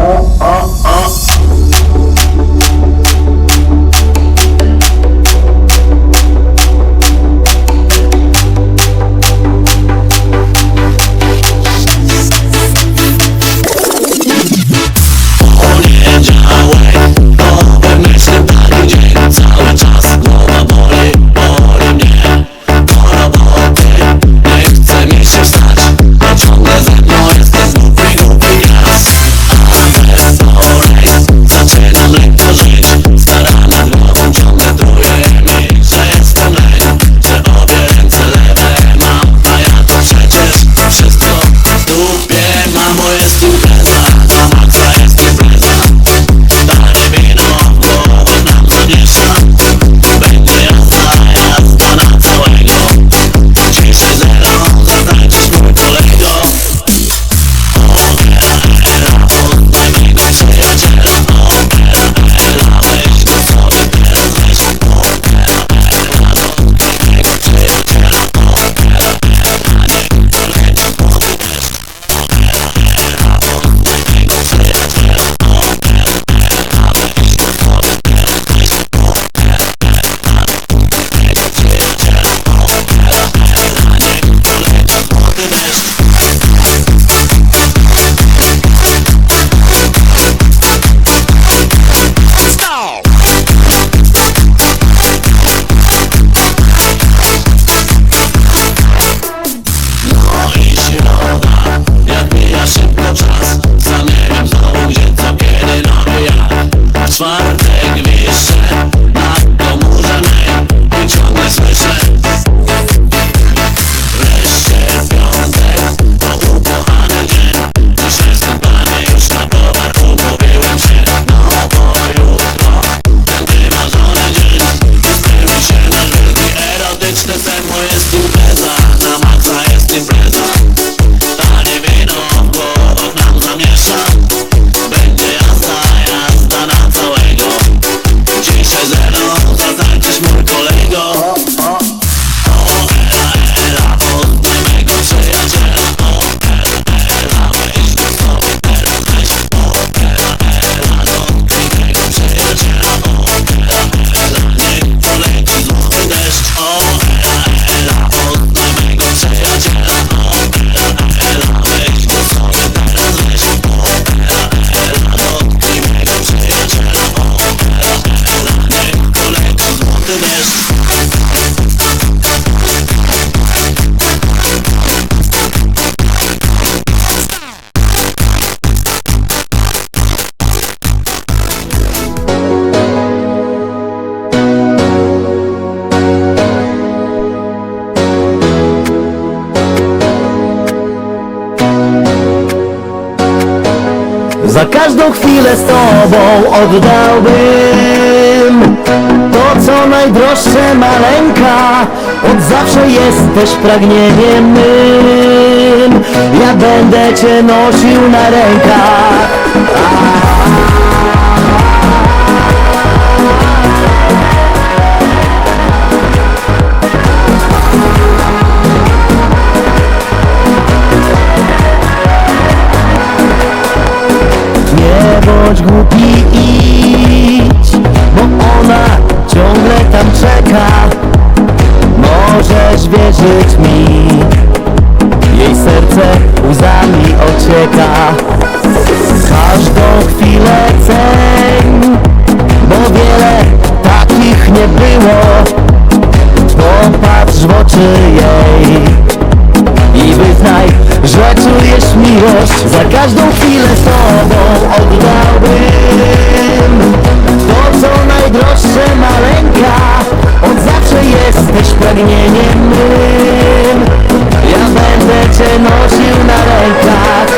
Uh, uh. Za każdą chwilę z Tobą oddałbym To co najdroższe maleńka. Od zawsze jesteś pragnieniem mym. Ja będę Cię nosił na rękach. spojrz w oczy jej. I wyznaj, że czujesz miłość. Za każdą chwilę z tobą oddałbym To co najdroższe maleńka. Od zawsze jesteś pragnieniem mym. Ja będę cię nosił na rękach.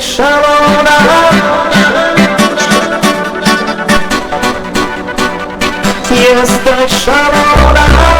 szalona Jesteś szalona